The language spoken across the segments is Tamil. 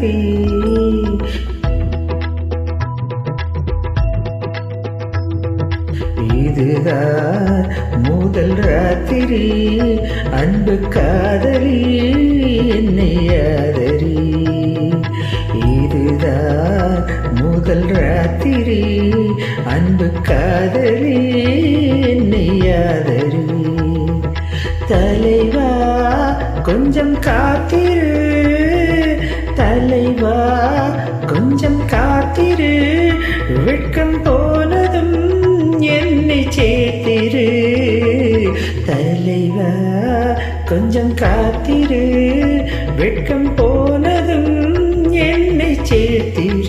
மலரே இதுதான் முதல் ராத்திரி. அன்பு காதலி என்னை ஆதரி இதுதான் முதல் ராத்திரி. அன்பு காதலி என்னை ஆதரி தலைவா கொஞ்சம் காத்திரு. அலைவா கொஞ்சம் காத்திரு வெட்கம் போனதும் என்னை சேர்த்திரு. தலைவா கொஞ்சம் காத்திரு வெட்கம் போனதும் என்னை சேர்த்திரு.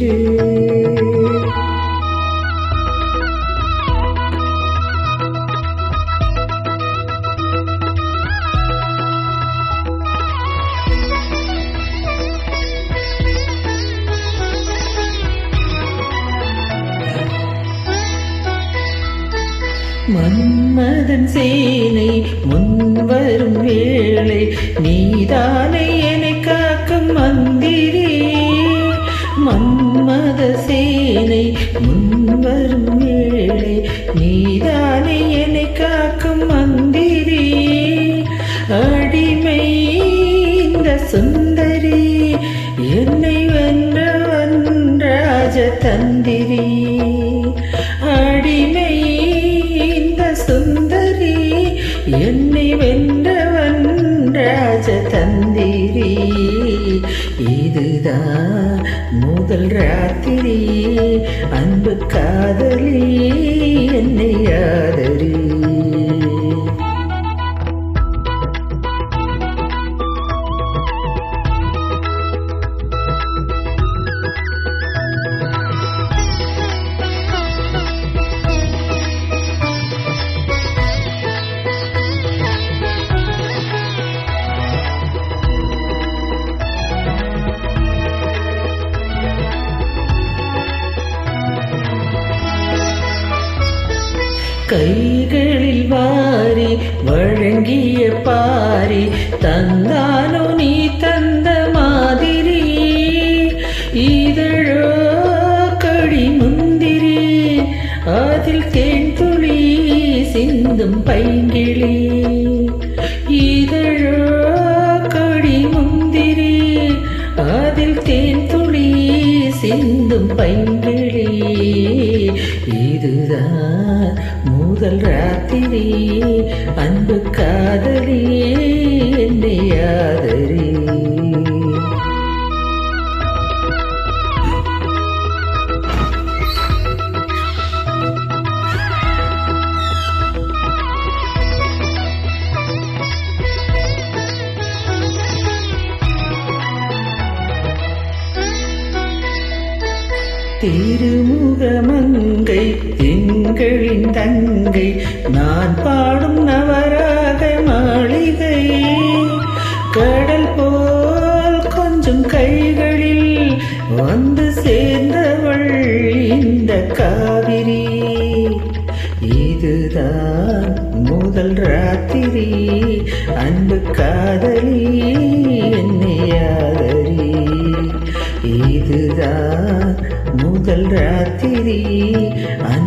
மன்மதன் சேனை முன்வரும் வேளை நீதானே என்னை காக்கும் மந்திரி. மன்மத சேனை முன்வரும் வேளை நீதானே என்னை காக்கும் மந்திரி. அடிமை இந்த சுந்தரி என்னை வென்றவன் ராஜ தந்திரி என்னை வென்றவன் ராஜதந்திரி. இதுதான் முதல் ராத்திரி. அன்பு காதலி என்னை ஆதரி. கைகளில் வாரி வழங்கிய பாரி தந்தானோ நீ தந்த மாதிரி. இதழோ கடி முந்திரி அதில் தேன் துளி சிந்தும் பைங்கிளி. இதழோ கடி முந்திரி அதில் தேன் துளி சிந்தும் பைங்கிளி. இதுதான் முதல் ராத்திரி அன்பு காதலி என்னை ஆதரி. திருமுகமங்கை எங்களின் தங்கை நான் பாடும் நவராக மாளிகை. கடல் போல் கொஞ்சம் கைகளில் வந்து சேர்ந்தவள் இந்த காவிரி. இதுதான் முதல் ராத்திரி அன்பு காதலி. முதல் ராத்திரி அந்த